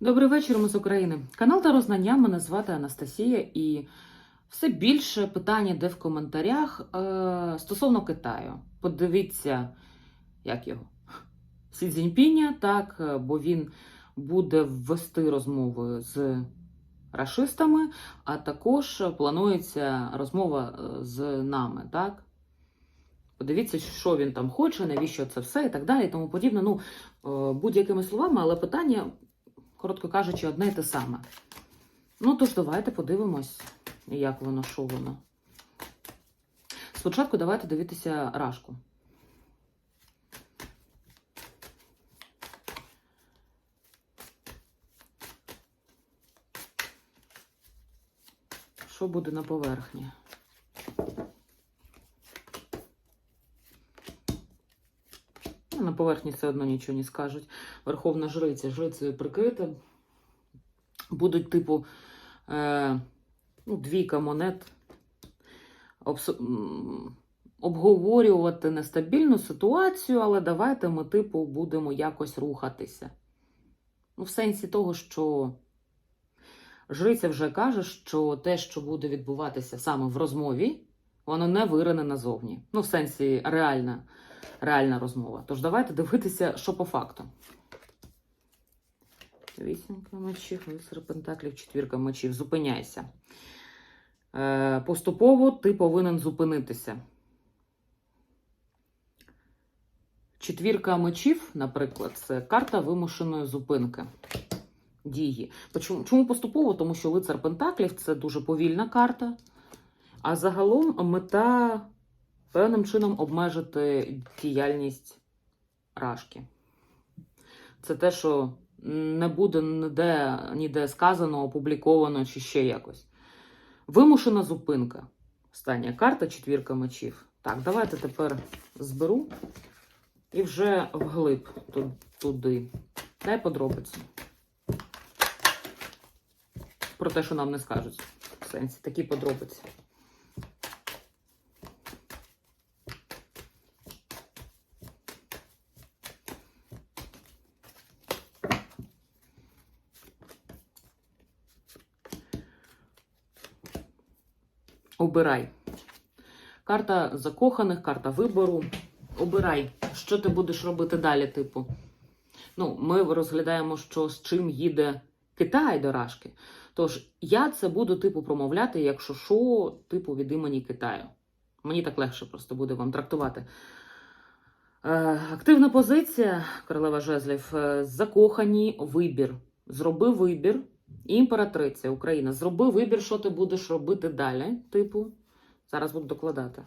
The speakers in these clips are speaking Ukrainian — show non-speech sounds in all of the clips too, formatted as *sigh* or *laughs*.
Добрий вечір, ми з України. Канал та Рознання. Мене звати Анастасія, і все більше питань йде в коментарях е, стосовно Китаю. Подивіться, як його Сі Цзіньпіня, так, е, бо він буде вести розмови з рашистами, а також планується розмова е, з нами, так. Подивіться, що він там хоче, навіщо це все і так далі, і тому подібне. Ну, е, будь-якими словами, але питання коротко кажучи, одне й те саме. Ну, тож, давайте подивимось, як воно, що воно. Спочатку давайте дивитися рашку. Що буде на поверхні? Ну, На поверхні все одно нічого не скажуть. Верховна жриця, жрицею прикрита. Будуть, типу, е, ну, двійка монет. Обс... Обговорювати нестабільну ситуацію, але давайте ми, типу, будемо якось рухатися. Ну, в сенсі того, що жриця вже каже, що те, що буде відбуватися саме в розмові, воно не вирине назовні. Ну, в сенсі реальна, реальна розмова. Тож давайте дивитися, що по факту. Вісімка мечів, лицар пентаклів, четвірка мечів. Зупиняйся. Е, поступово ти повинен зупинитися. Четвірка мечів, наприклад, це карта вимушеної зупинки дії. Чому поступово? Тому що лицар Пентаклів це дуже повільна карта. А загалом мета певним чином обмежити діяльність рашки. Це те, що не буде ніде, ніде сказано, опубліковано чи ще якось. Вимушена зупинка. Остання карта, четвірка мечів. Так, давайте тепер зберу і вже вглиб туди. Дай подробиці. Про те, що нам не скажуть. В сенсі, такі подробиці. Обирай. Карта закоханих, карта вибору. Обирай, що ти будеш робити далі, типу. Ну, ми розглядаємо, що з чим їде Китай до Рашки. Тож я це буду, типу, промовляти, якщо що, типу, від імені Китаю. Мені так легше просто буде вам трактувати. Е, активна позиція, королева жезлів, е, закохані вибір. Зроби вибір. Імператриця Україна, зроби вибір, що ти будеш робити далі. Типу, зараз буду докладати.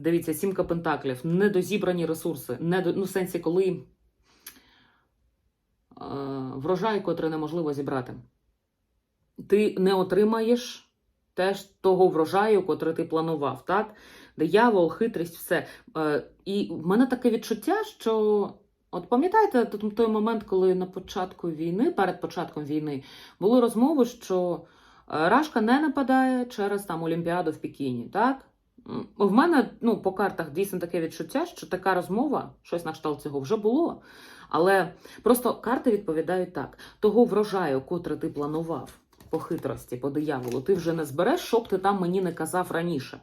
Дивіться, сімка пентаклів, недозібрані ресурси. Недо... Ну, в сенсі, коли е, врожай, котрий неможливо зібрати. Ти не отримаєш теж того врожаю, котрий ти планував, так? Диявол, хитрість, все. Е, і в мене таке відчуття, що. От пам'ятаєте той момент, коли на початку війни, перед початком війни, були розмови, що е, Рашка не нападає через там Олімпіаду в Пекіні, так? В мене ну, по картах дійсно таке відчуття, що така розмова, щось на кшталт цього вже було. Але просто карти відповідають так: того врожаю, котрий ти планував по хитрості, по дияволу, ти вже не збереш, щоб ти там мені не казав раніше.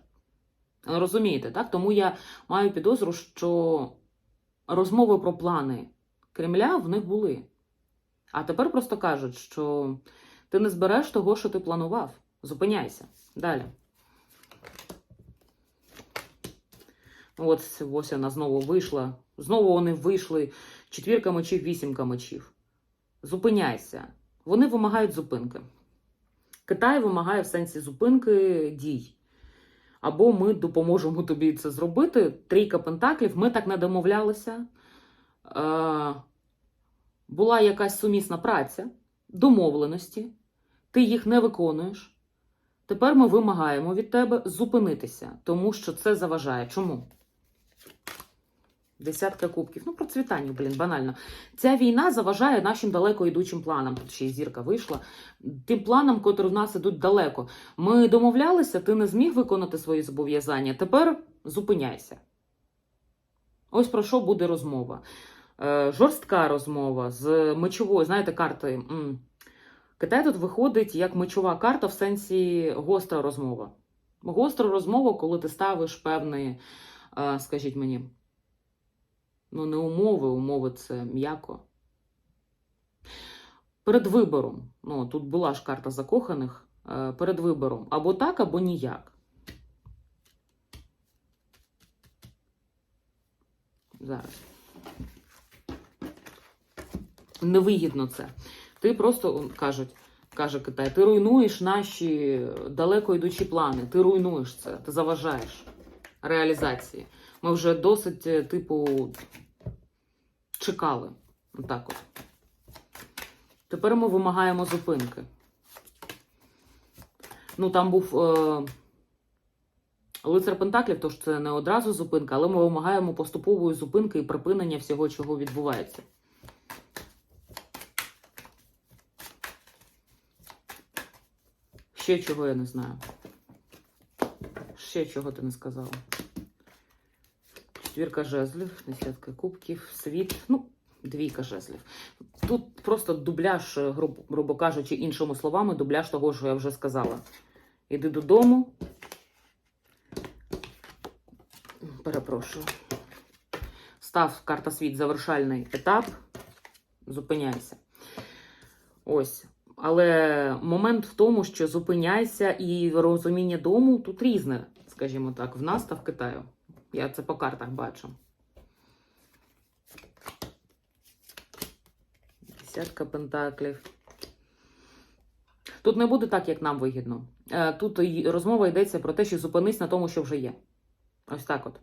Розумієте, так? Тому я маю підозру, що розмови про плани Кремля в них були. А тепер просто кажуть, що ти не збереш того, що ти планував. Зупиняйся. Далі. От ось вона знову вийшла. Знову вони вийшли. Четвірка мечів, вісімка мечів. Зупиняйся. Вони вимагають зупинки. Китай вимагає в сенсі зупинки дій. Або ми допоможемо тобі це зробити. Трійка пентаклів, ми так не домовлялися. Е, була якась сумісна праця, домовленості, ти їх не виконуєш. Тепер ми вимагаємо від тебе зупинитися, тому що це заважає. Чому? Десятка кубків. Ну, процвітання, блін, банально. Ця війна заважає нашим далеко йдучим планам. Тут ще й зірка вийшла. Тим планам, котрі в нас ідуть далеко. Ми домовлялися, ти не зміг виконати свої зобов'язання. Тепер зупиняйся. Ось про що буде розмова. Е, жорстка розмова з мечовою, знаєте, карти. м, Китай тут виходить як мечова карта в сенсі гостра розмова. Гостра розмова, коли ти ставиш певні, е, скажіть мені, ну не умови, умови це м'яко. Перед вибором, ну тут була ж карта закоханих, е, перед вибором або так, або ніяк. Зараз. Невигідно це. Ти просто кажуть, каже Китай, ти руйнуєш наші далеко йдучі плани. Ти руйнуєш це, ти заважаєш реалізації. Ми вже досить, е, типу, чекали. Отак от. Тепер ми вимагаємо зупинки. Ну, там був е, лицар Пентаклів, тож це не одразу зупинка, але ми вимагаємо поступової зупинки і припинення всього, чого відбувається. Ще чого я не знаю. Ще чого ти не сказала. Четвірка жезлів, десятка кубків, світ. Ну, двійка жезлів. Тут просто дубляж, е, грубо, грубо кажучи, іншими словами, дубляж того, що я вже сказала. Іди додому. Перепрошую. Став карта світ завершальний етап. Зупиняйся. Ось. Але момент в тому, що зупиняйся і розуміння дому тут різне, скажімо так, в нас та в Китаю. Я це по картах бачу. Десятка пентаклів. Тут не буде так, як нам вигідно. Е, Тут розмова йдеться про те, що зупинись на тому, що вже є. Ось так от.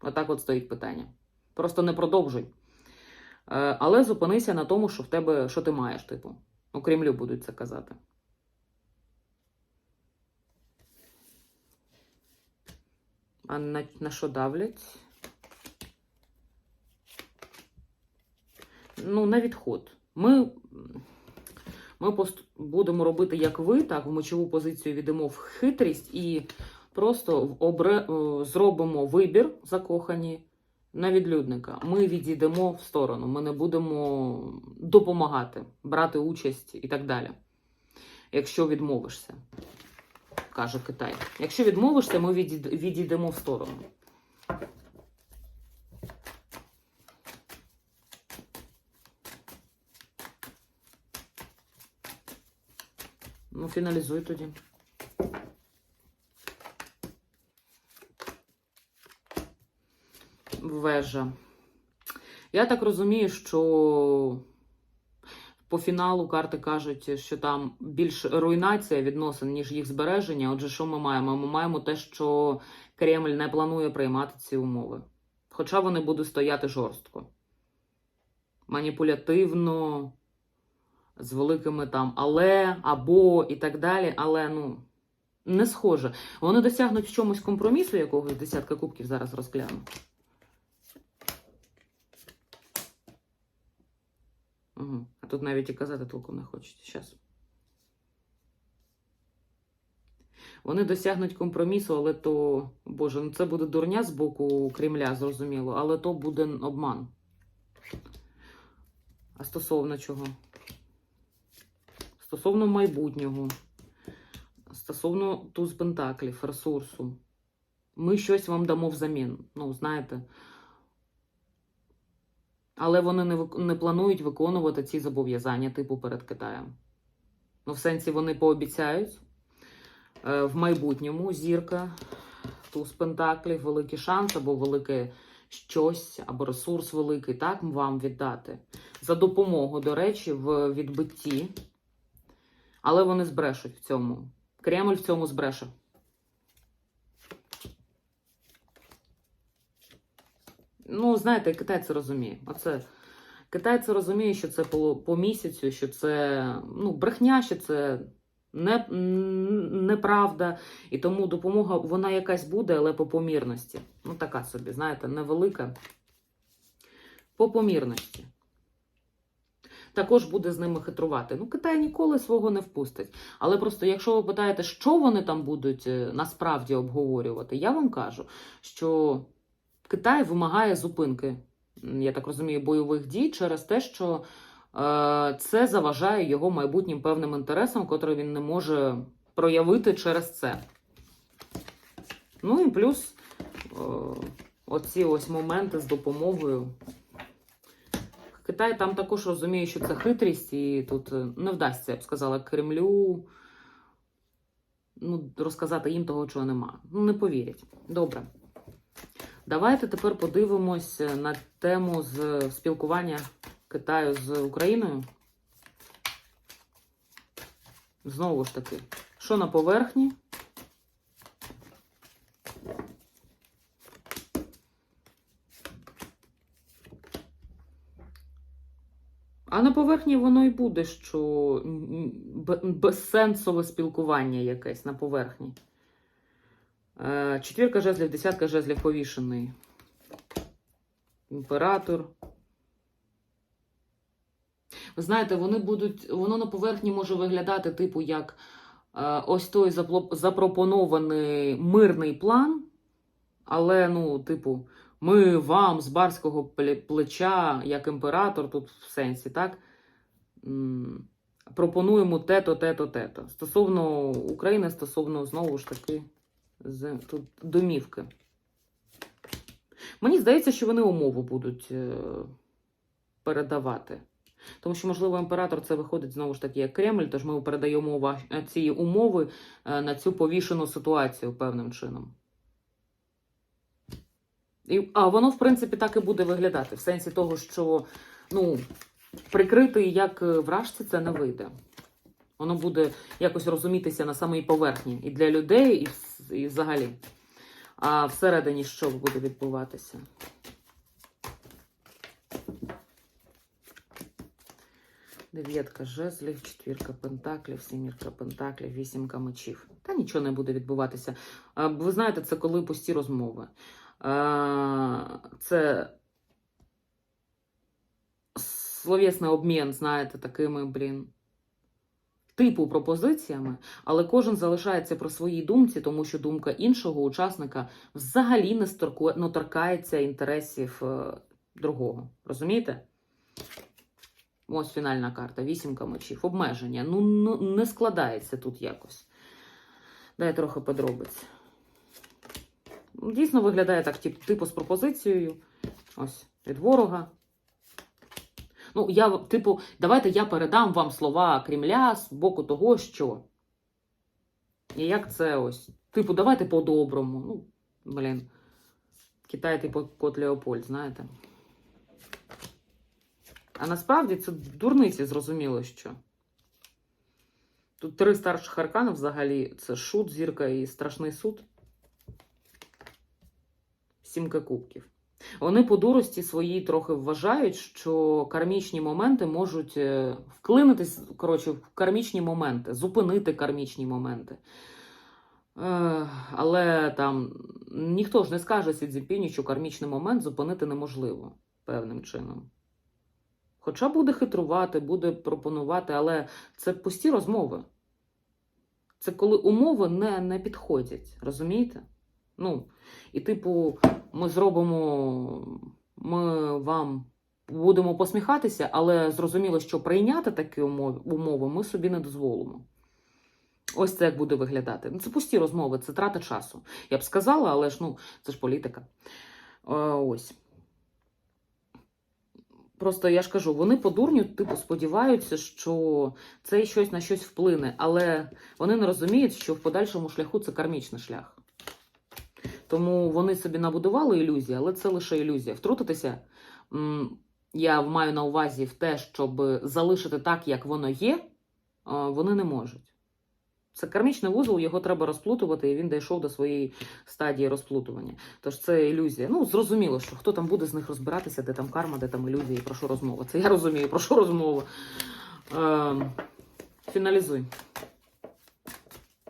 Отак от стоїть питання. Просто не продовжуй. Е, Але зупинися на тому, що в тебе, що ти маєш, типу. У Кремлю будуть це казати. А на, на що давлять? Ну, на відход. Ми, ми будемо робити, як ви, так, в мочову позицію відемо в хитрість і просто обре, е, зробимо вибір закохані на відлюдника. Ми відійдемо в сторону, ми не будемо допомагати, брати участь і так далі. Якщо відмовишся, каже Китай. Якщо відмовишся, ми відійдемо в сторону. Ну, фіналізуй тоді. Вежа. Я так розумію, що по фіналу карти кажуть, що там більш руйнація відносин, ніж їх збереження. Отже, що ми маємо? Ми маємо те, що Кремль не планує приймати ці умови. Хоча вони будуть стояти жорстко. Маніпулятивно, з великими там але, або і так далі, але ну. Не схоже. Вони досягнуть в чомусь компромісу, якогось десятка кубків зараз розгляну. Угу. А тут навіть і казати толком не хочуть. Щас. Вони досягнуть компромісу, але то, Боже, ну це буде дурня з боку Кремля, зрозуміло, але то буде обман. А стосовно чого? Стосовно майбутнього, стосовно туз пентаклів, ресурсу. Ми щось вам дамо взамін. Ну, знаєте. Але вони не, не планують виконувати ці зобов'язання, типу перед Китаєм. Ну, в сенсі вони пообіцяють е, в майбутньому зірка, туз пентаклів, великий шанс або велике щось, або ресурс великий, так вам віддати. За допомогу, до речі, в відбитті. Але вони збрешуть в цьому. Кремль в цьому збреше. Ну, знаєте, Китай це розуміє. Оце Китай це розуміє, що це по, по місяцю, що це ну, брехня, що це не, неправда. І тому допомога вона якась буде, але по помірності. Ну, така собі, знаєте, невелика. По помірності. Також буде з ними хитрувати. Ну, Китай ніколи свого не впустить. Але просто, якщо ви питаєте, що вони там будуть е, насправді обговорювати, я вам кажу, що Китай вимагає зупинки, я так розумію, бойових дій через те, що е, це заважає його майбутнім певним інтересам, котрі він не може проявити через це. Ну і плюс е, оці ось моменти з допомогою. Китай там також розуміє, що це хитрість, і тут е, не вдасться, я б сказала, Кремлю ну, розказати їм того, чого нема. Ну, не повірять. Добре. Давайте тепер подивимось на тему з спілкування Китаю з Україною. Знову ж таки, що на поверхні? А на поверхні воно і буде, що безсенсове спілкування якесь на поверхні. Е, Четвірка жезлів, десятка жезлів повішений. Імператор. Ви знаєте, вони будуть, воно на поверхні може виглядати, типу, як е, ось той запропонований мирний план, але, ну, типу, ми вам з барського плеча, як імператор, тут в сенсі, так? Пропонуємо те-то, те-то, те-то. Стосовно України, стосовно знову ж таки з тут домівки. Мені здається, що вони умову будуть е, передавати. Тому що, можливо, імператор це виходить знову ж таки як Кремль, тож ми передаємо е, ці умови е, на цю повішену ситуацію певним чином. І, а воно, в принципі, так і буде виглядати. В сенсі того, що ну, прикрити як вражці це не вийде. Воно буде якось розумітися на самій поверхні і для людей, і, і взагалі. А всередині що буде відбуватися? Дев'ятка жезлів, четвірка пентаклів, сімірка пентаклів, вісімка мечів. Та нічого не буде відбуватися. Ви знаєте, це коли пусті розмови. Це словесний обмін, знаєте, такими, блін, типу пропозиціями, але кожен залишається при своїй думці, тому що думка іншого учасника взагалі не не торкається інтересів е, другого. Розумієте? Ось фінальна карта, вісімка мечів. Обмеження. Ну, ну не складається тут якось. Дай трохи подробиць. Дійсно виглядає так, тип- типу, з пропозицією. Ось, від ворога. Ну, я, типу, давайте я передам вам слова Кремля з боку того, що. І як це ось? Типу, давайте по-доброму. Ну, блін. Китай, типу, кот Леопольд, знаєте. А насправді це дурниці, зрозуміло, що. Тут три старших аркани взагалі це шут, зірка і страшний суд. Сімка кубків. Вони по дурості своїй трохи вважають, що кармічні моменти можуть е, вклинитись, коротше, в кармічні моменти, зупинити кармічні моменти. Е, але там ніхто ж не скаже Сі Цзіньпіню, що кармічний момент зупинити неможливо певним чином. Хоча буде хитрувати, буде пропонувати, але це пусті розмови. Це коли умови не, не підходять, розумієте? Ну, і типу, ми зробимо, ми вам будемо посміхатися, але зрозуміло, що прийняти такі умови, ми собі не дозволимо. Ось це як буде виглядати. Ну, Це пусті розмови, це трата часу. Я б сказала, але ж ну, це ж політика. Е, ось. Просто я ж кажу, вони по дурню, типу, сподіваються, що це щось на щось вплине, але вони не розуміють, що в подальшому шляху це кармічний шлях. Тому вони собі набудували ілюзії, але це лише ілюзія. Втрутитися я маю на увазі в те, щоб залишити так, як воно є, вони не можуть. Це кармічний вузол, його треба розплутувати, і він дійшов до своєї стадії розплутування. Тож це ілюзія. Ну, зрозуміло, що хто там буде з них розбиратися, де там карма, де там ілюзії, про що розмова. Це я розумію, про що розмова. Е, фіналізуй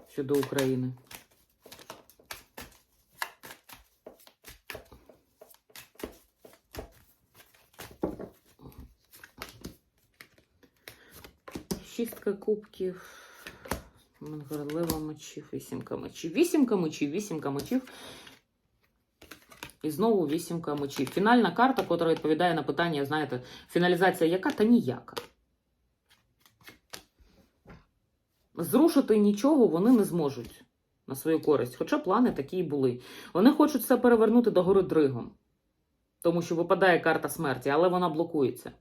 щодо України. Шістка кубків. Королева мечів, вісімка мечів. Вісімка мечів, вісімка мечів. І знову вісімка мечів. Фінальна карта, яка відповідає на питання, знаєте, фіналізація яка та ніяка. Зрушити нічого вони не зможуть на свою користь, хоча плани такі і були. Вони хочуть все перевернути до гори дригом, тому що випадає карта смерті, але вона блокується.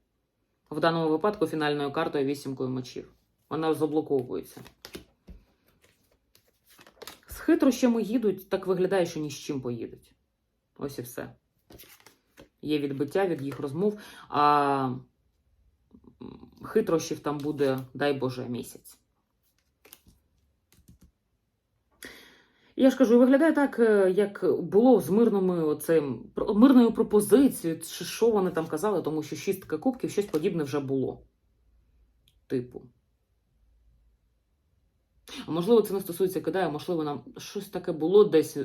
В даному випадку фінальною картою вісімкою мечів. Вона заблоковується. З хитрощами їдуть, так виглядає, що ні з чим поїдуть. Ось і все. Є відбиття від їх розмов, а хитрощів там буде, дай Боже, місяць. Я ж кажу, виглядає так, е, як було з мирними оцим, мирною пропозицією, чи що вони там казали, тому що шістка кубків, щось подібне вже було. Типу. А можливо, це не стосується Китаю, можливо, нам щось таке було десь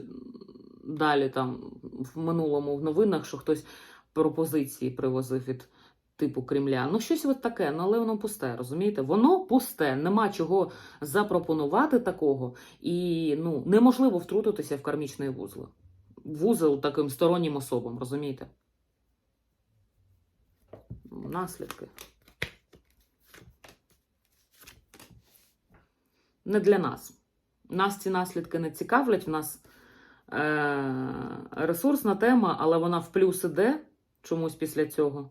далі там в минулому в новинах, що хтось пропозиції привозив від типу Кремля. Ну, щось от таке, ну, але воно пусте, розумієте? Воно пусте, нема чого запропонувати такого, і ну, неможливо втрутитися в кармічний вузол. Вузол таким стороннім особам, розумієте? Наслідки. Не для нас. Нас ці наслідки не цікавлять. В нас е- ресурсна тема, але вона в плюс іде чомусь після цього.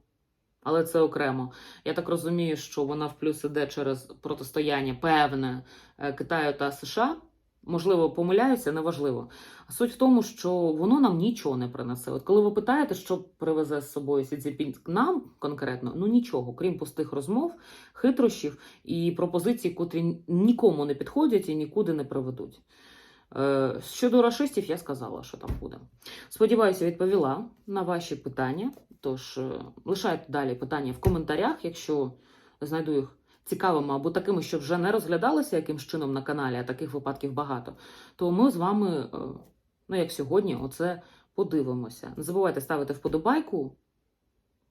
Але це окремо. Я так розумію, що вона в плюс іде через протистояння певне е, Китаю та США. Можливо, помиляюся, неважливо. Суть в тому, що воно нам нічого не принесе. От коли ви питаєте, що привезе з собою Сі Цзіньпінь нам конкретно, ну нічого, крім пустих розмов, хитрощів і пропозицій, котрі нікому не підходять і нікуди не приведуть. Е, Щодо рашистів, я сказала, що там буде. Сподіваюся, відповіла на ваші питання. Тож е, лишайте далі питання в коментарях, якщо знайду їх цікавими або такими, що вже не розглядалися якимсь чином на каналі, а таких випадків багато, то ми з вами, е, ну як сьогодні, оце подивимося. Не забувайте ставити вподобайку,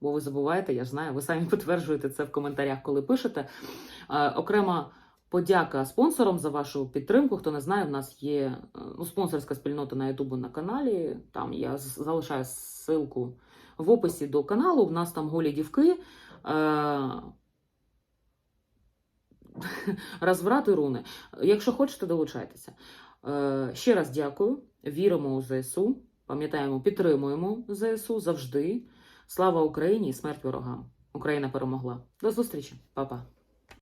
бо ви забуваєте, я ж знаю, ви самі *laughs* підтверджуєте це в коментарях, коли пишете. Е, Окрема подяка спонсорам за вашу підтримку. Хто не знає, в нас є е, ну, спонсорська спільнота на Ютубу на каналі. Там я залишаю ссылку в описі до каналу. В нас там голі дівки. Е- *laughs* Розврат і руни. Якщо хочете, долучайтеся. Е, Ще раз дякую. Віримо у ЗСУ. Пам'ятаємо, підтримуємо ЗСУ завжди. Слава Україні і смерть ворогам! Україна перемогла. До зустрічі, Па-па.